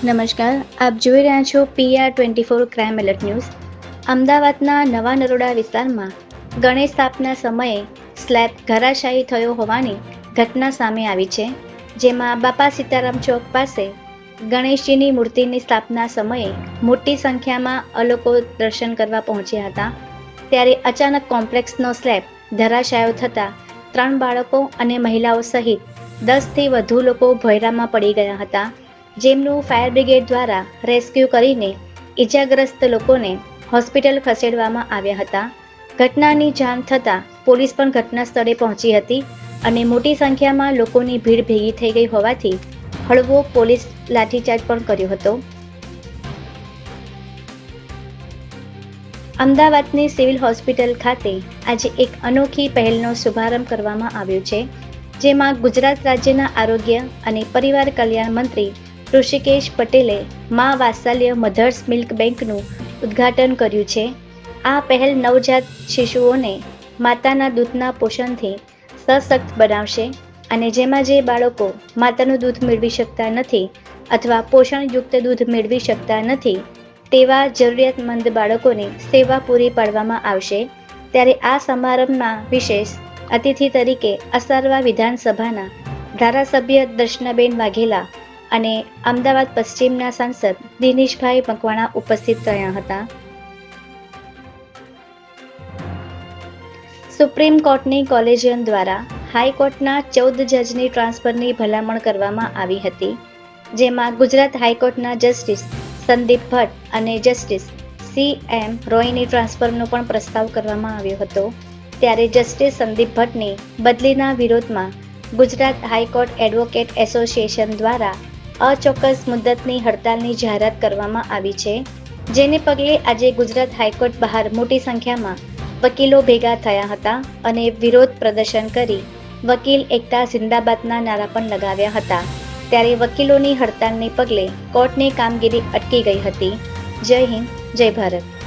નમસ્કાર, આપ જોઈ રહ્યા છો PR twenty four crime alert news અમદાવાદના નવા નરોડા વિસ્તારમાં ગણેશ સ્થાપના સમયે સ્લેબ ધરાશાયી થયો હોવાની ઘટના સામે આવી છે, જેમાં બાપા સીતારામ ચોક પાસે ગણેશજીની મૂર્તિની સ્થાપના સમયે મોટી સંખ્યામાં અલોકો દર્શન કરવા પહોંચ્યા હતા. ત્યારે અચાનક કોમ્પ્લેક્સનો સ્લેબ ધરાશાયો થતાં ત્રણ બાળકો અને મહિલાઓ સહિત દસથી વધુ લોકો ભોયરામાં પડી ગયા હતા. જેમનું ફાયર બ્રિગેડ દ્વારા રેસ્ક્યુ કરીને ઈજાગ્રસ્ત લોકોને હોસ્પિટલ ખસેડવામાં આવ્યા હતા. ઘટનાની જાણ થતાં પોલીસ પણ ઘટના સ્થળે પહોંચી હતી અને મોટી સંખ્યામાં લોકોની ભીડ ભેગી થઈ ગઈ હોવાથી હળવો પોલીસ લાઠીચાર્જ પણ કર્યો હતો. અમદાવાદની સિવિલ હોસ્પિટલ ખાતે આજે એક અનોખી પહેલનો શુભારંભ કરવામાં આવ્યો છે, જેમાં ગુજરાત રાજ્યના આરોગ્ય અને પરિવાર કલ્યાણ મંત્રી ઋષિકેશ પટેલે મા વાત્સલ્ય મધર્સ મિલ્ક બેંકનું ઉદ્ઘાટન કર્યું છે. આ પહેલ નવજાત શિશુઓને માતાના દૂધના પોષણથી સશક્ત બનાવશે અને જેમાં જે બાળકો માતાનું દૂધ મેળવી શકતા નથી અથવા પોષણયુક્ત દૂધ મેળવી શકતા નથી, તેવા જરૂરિયાતમંદ બાળકોને સેવા પૂરી પાડવામાં આવશે. ત્યારે આ સમારંભમાં વિશેષ અતિથિ તરીકે અસારવા વિધાનસભાના ધારાસભ્ય દર્શનાબેન વાઘેલા અને અમદાવાદ પશ્ચિમના સાંસદ દિનેશભાઈ મકવાણા ઉપસ્થિત રહ્યા હતા. સુપ્રીમ કોર્ટની કોલેજિયમ દ્વારા હાઈકોર્ટના ચૌદ જજની ટ્રાન્સફરની ભલામણ કરવામાં આવી હતી, જેમાં ગુજરાત હાઈકોર્ટના જસ્ટિસ સંદીપ ભટ્ટ અને જસ્ટિસ સી એમ રોયની ટ્રાન્સફરનો પણ પ્રસ્તાવ કરવામાં આવ્યો હતો. ત્યારે જસ્ટિસ સંદીપ ભટ્ટની બદલીના વિરોધમાં ગુજરાત હાઈકોર્ટ એડવોકેટ એસોસિએશન દ્વારા અચોક્કસ મુદ્દતની હડતાલની જાહેરાત કરવામાં આવી છે, જેને પગલે આજે ગુજરાત હાઈકોર્ટ બહાર મોટી સંખ્યામાં વકીલો ભેગા થયા હતા અને વિરોધ પ્રદર્શન કરી વકીલ એકતા જિંદાબાદના નારા પણ લગાવ્યા હતા. ત્યારે વકીલોની હડતાલને પગલે કોર્ટની કામગીરી અટકી ગઈ હતી. જય હિન્દ, જય ભારત.